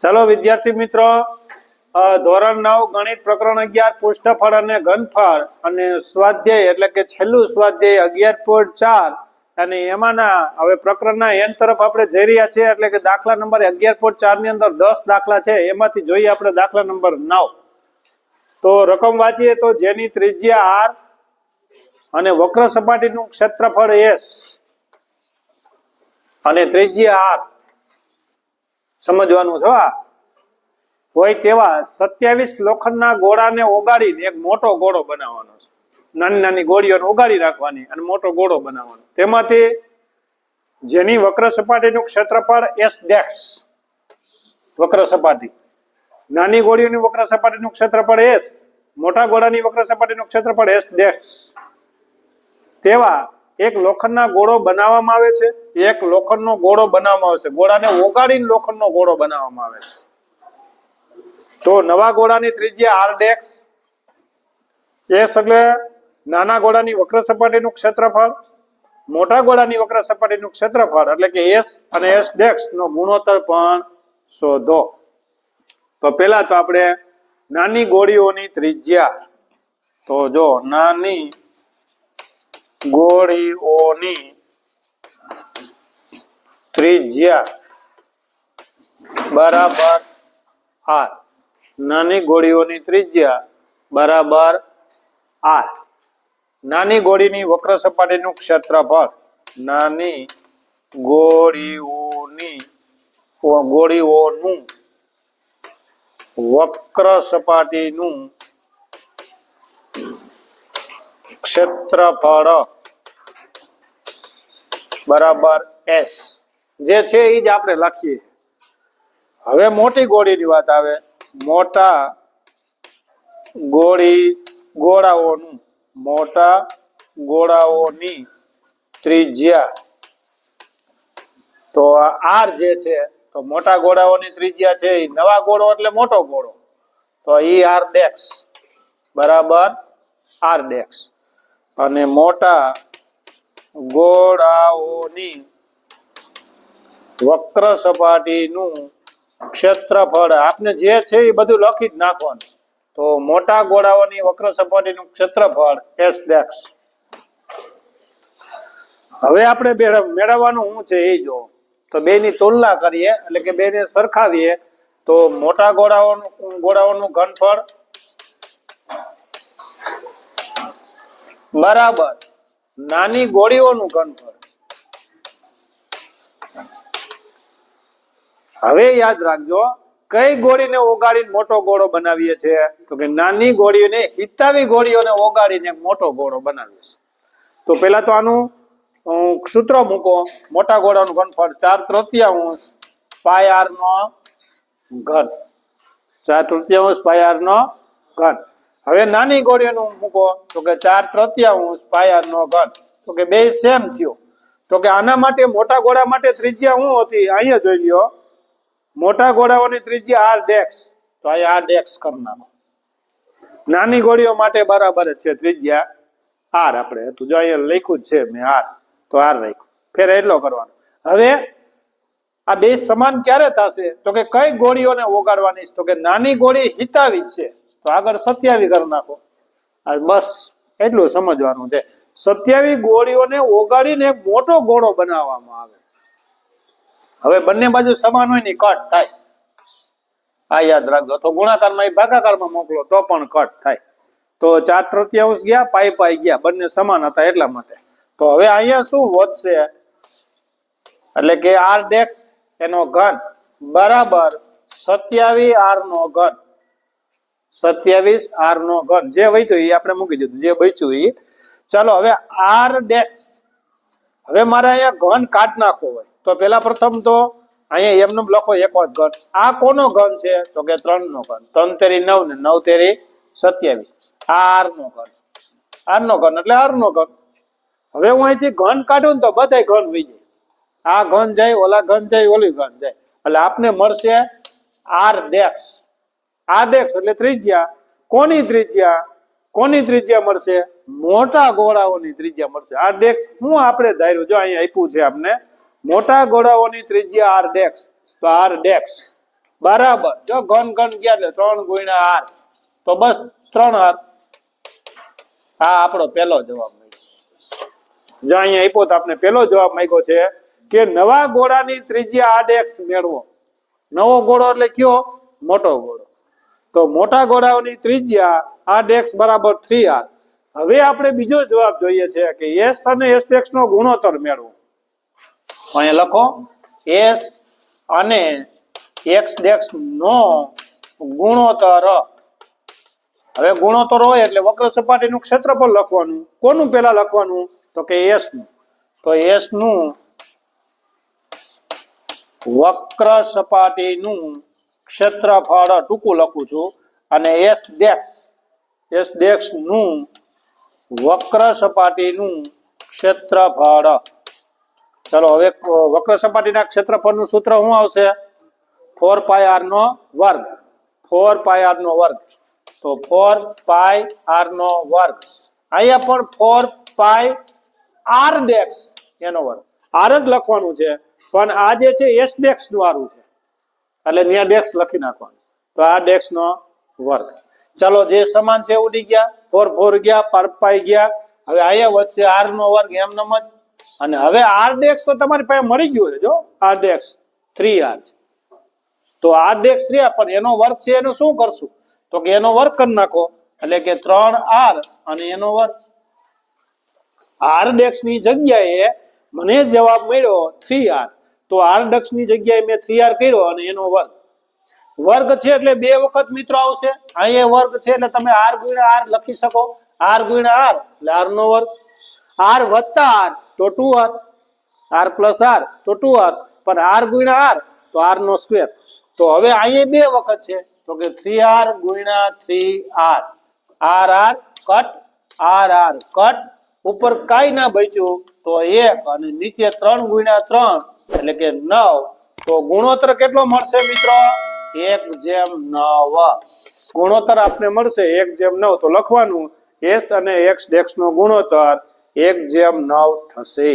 ચાલો વિદ્યાર્થી મિત્રો ધોરણ નવ ગણિત પ્રકરણ અગિયાર પુષ્ઠફળ અને ઘનફળ અને સ્વાધ્યાય એટલે કે છેલ્લું સ્વાધ્યાય અગિયાર પોઈન્ટ ચાર અને એમાંના હવે પ્રકરણના એન તરફ આપણે જઈ રહ્યા છીએ એટલે કે દાખલા નંબર અગિયાર પોઈન્ટ ચારની અંદર દસ દાખલા છે, એમાંથી જોઈએ આપણે દાખલા નંબર નવ. તો રકમ વાંચીએ તો જેની ત્રિજ્યા આર અને વક્ર સપાટીનું ક્ષેત્રફળ એસ અને ત્રિજ્યા આર સમજવાનું છો આ હોય તેવા સત્યાવીસ લોખંડના ગોળાને ઓગાડીને એક મોટો ગોળો બનાવવાનો છે. નાની નાની ગોળીઓને ઓગાળી રાખવાની અને મોટો ગોળો બનાવવાનો. તેમાંથી જેની વક્ર સપાટીનું ક્ષેત્રફળ એસ ડેક્સ. વક્ર સપાટી નાની ગોળીઓની વક્ર સપાટીનું ક્ષેત્રફળ એસ. મોટા ગોળાની વક્ર સપાટીનું ક્ષેત્રફળ એસ ડેક્સ. તેવા એક લોખંડના ગોળો બનાવવામાં આવે છે, એક લોખંડનો ગોળો બનાવવામાં આવે છે. ગોળાને ઓગાડીને લોખંડનો ગોળો બનાવવામાં આવે છે. તો નવા ગોળાની ત્રિજ્યા આર ડેક્સ એસ એટલે નાના ગોળાની વક્ર સપાટીનું ક્ષેત્રફળ, મોટા ગોળાની વક્ર સપાટીનું ક્ષેત્રફળ, એટલે કે એસ અને એસ ડેક્સ નો ગુણોત્તર પણ શોધો. તો પેલા તો આપણે નાની ગોળીઓની ત્રિજ્યા તો જો નાની ગોળીઓની ત્રિજ્યા બરાબર આર. નાની ગોળીઓની ત્રિજ્યા બરાબર આર. નાની ગોળીની વક્ર સપાટીનું ક્ષેત્રફળ નાની ગોળીઓની ગોળીઓનું વક્ર સપાટીનું ક્ષેત્રફળ. બરાબર એસ. જે છે એ જ આપણે લખીએ. હવે મોટી ગોળીની વાત આવે. મોટા ગોળી ગોળાઓનું. મોટા ગોળાઓની ત્રિજ્યા. તો આર જે છે, તો મોટા ગોળાઓની ત્રિજ્યા છે એ નવા ગોળો એટલે મોટો ગોળો. તો ઈ આર ડેક્સ. બરાબર આર ડેક્સ. અને મોટા ગોળાઓની વક્ર સપાટીનું ક્ષેત્રફળ આપને જે છે એ બધું લખી જ નાખવાનું. તો મોટા ગોળાઓની વક્ર સપાટીનું ક્ષેત્રફળ એસ ડેક્સ. હવે આપણે મેળવ- મેળવવાનું શું છે એ જો. તો બેની તુલના કરીએ, એટલે કે બેને સરખાવીએ, તો મોટા ગોળાઓનું ગોળાઓનું ઘનફળ બરાબર. નાની ગોળીઓનું ઘનફળ. હવે યાદ રાખજો, કઈ ગોળીને ઓગાડીને મોટો ગોળો બનાવીએ છીએ તો કે નાની ગોળીઓને હિતાવી ગોળીઓને ઓગાડીને મોટો ગોળો બનાવીએ છીએ તો પેલા તો આનું સૂત્ર મૂકો. મોટા ગોળાનું ઘનફળ ચાર તૃતીયાંશ પાય આર નો ઘન. ચાર તૃતીયાંશ પાય આર નો ઘન. હવે નાની ગોળીઓનું મૂકો તો કે ચાર તૃતીયાંશ પાય આર નો ઘન. તો કે બે સેમ થયો. તો કે આના માટે મોટા ગોળા માટે ત્રિજ્યા શું હતી? અહીંયા જોઈ લ્યો. મોટા ગોળાઓની ત્રિજ્યા આર ડેક્સ. તો અહીંયા આર ડેક્સ કરી નાની ગોળીઓ માટે બરાબર છે ત્રિજ્યા આર આપણે. હતું જો અહીંયા લખ્યું જ છે મેં આર. તો આર રાખ્યું. ફેર એટલો કરવાનો. હવે આ બે સમાન ક્યારે થશે? તો કે કઈ ગોળીઓને ઓગાડવાની છે? તો કે નાની ગોળી હિતાવી છે. તો આગળ સત્યાવી કરી નાખો. બસ એટલું સમજવાનું છે. સત્યાવી ગોળીઓને ઓગાળીને એક મોટો ગોળો બનાવવામાં આવે હવે બંને બાજુ સમાન હોય ને કટ થાય. આ યાદ રાખજો. તો ગુણાકારમાં એ ભાગાકારમાં મોકલો, તો પણ કટ થાય. તો ચાર તૃતીયાંશ ગયા, પાઈ પાઈ ગયા. બંને સમાન હતા એટલા માટે. તો હવે અહીંયા શું વધશે? એટલે કે આર ડેક્સ એનો ઘન બરાબર સત્યાવી આર નો ઘન. સત્યાવીસ, આર નો ઘન. જે વચ્યું એ આપણે મૂકી દીધું. જે બચ્યું એ. ચાલો, હવે આર ડેક્સ. હવે મારે અહીંયા ઘન કાટ નાખવો હોય. તો પેલા પ્રથમ તો અહીંયા એમનું લખો એક વાત ઘન. આ કોનો ઘન છે? તો કે ત્રણ નો ઘન. ત્રણ તેરી નવ ને નવ તેરી સત્યાવીસ. આર નો ઘન. આર નો ઘન. એટલે આર નો ઘન. હવે હું અહીંથી ઘન કાઢું ને તો બધાય ઘન વહી જાય. આ ઘન જાય, ઓલા ઘન જાય, ઓલી ઘન જાય. એટલે આપને મળશે આર ડેક્સ. ડેક્સ એટલે ત્રિજ્યા. કોની ત્રિજ્યા? કોની ત્રિજ્યા મળશે? મોટા ગોળાઓની ત્રિજ્યા મળશે. આ ડેક્સ હું આપણે ધાર્યું. જો અહીંયા આપ્યું છે આપને. મોટા ગોળાઓની ત્રિજ્યા આર ડેક્સ તો આર ડેક્સ બરાબર. જો ઘન ઘન ગયા એટલે ત્રણ ગુણ્યા આર તો બસ ત્રણ આર આ આપણો પહેલો જવાબ જો અહીંયા આપ્યો તો આપણે પહેલો જવાબ માંગ્યો છે કે નવા ગોળાની ત્રિજ્યા આર ડેક્સ મેળવો. નવો ગોળો એટલે કયો? મોટો ગોળો. તો મોટા ગોળાઓની ત્રિજ્યા આ ડેક્સ બરાબર થ્રી આર. હવે આપણે બીજો જવાબ જોઈએ છે કે એસ અને એસ ડેક્સ નો ગુણોત્તર મેળવો. અહીંયા લખો. એસ અને એક્સ ડેક્સ નો ગુણોત્તર. હવે ગુણોત્તર હોય એટલે વક્ર સપાટીનું ક્ષેત્રફળ લખવાનું. કોનું પેલા લખવાનું? તો કે એસનું તો એસનું વક્ર સપાટીનું ક્ષેત્રફળ ટૂંકું લખું છું અને એસ ડેક્સ એસ ડેક્સનું વક્ર સપાટીનું ક્ષેત્રફળ. ચલો, હવે વક્ર સપાટીના ક્ષેત્રફળનું સૂત્ર શું આવશે? ફોર પાય આર નો વર્ગ. ફોર પાય આર નો વર્ગ. તો ફોર પાય આર નો વર્ગ. અહીંયા પણ ફોર પાય આર ડેક્સ એનો વર્ગ. આર જ લખવાનું છે. પણ આ જે છે એસ ડેક્સ દ્વારું છે. એટલે ત્યાં ડેક્સ લખી નાખવાનું. તો આ ડેક્સ નો વર્ગ. ચાલો, જે સમાન છે ઉડી ગયા. ફોર ફોર ગયા પર પાઈ ગયા. હવે અહીંયા વચ્ચે આર નો વર્ગ, એમ નમ જ. અને હવે આર ડેક્સ તો તમારી પાસે મળી ગયો છે જો. આર ડેક્સ, થ્રી આર છે. તો આર ડેક્સ થ્રી આર, પણ એનો વર્ગ છે એનું શું કરશું? તો કે એનો વર્ગ કરી નાખો. એટલે કે ત્રણ આર અને એનો વર્ગ. આર ડેક્સની જગ્યાએ મને જવાબ મળ્યો થ્રી આર. તો આર ડેક્સની જગ્યાએ મેં થ્રી આર કર્યો અને એનો વર્ગ. વર્ગ છે એટલે બે વખત મિત્રો આવશે. અહીંયા વર્ગ છે એટલે તમે આર ગુણ્યા આર લખી શકો. આર ગુણ્યા આર એટલે આર નો વર્ગ. આર વત્તા આર તો two R R plus R તો ટુ આર પણ આર ગુણ્યા આર તો આર નો સ્ક્વેર તો હવે અહીંયા બે વખત છે. તો કે થ્રી આર ગુણ્યા three R R R cut R R cut ઉપર કાંઈ ના બચ્યું, તો એક અને નીચે ત્રણ ગુણ્યા ત્રણ. એટલે કે નવ. તો ગુણોત્તર કેટલો મળશે મિત્રો? એક જેમ નવ. ગુણોત્તર આપને મળશે એક જેમ નવ. તો લખવાનું એસ અને એક્સ ડેક્સ નો ગુણોત્તર એક જેમ નવ થશે.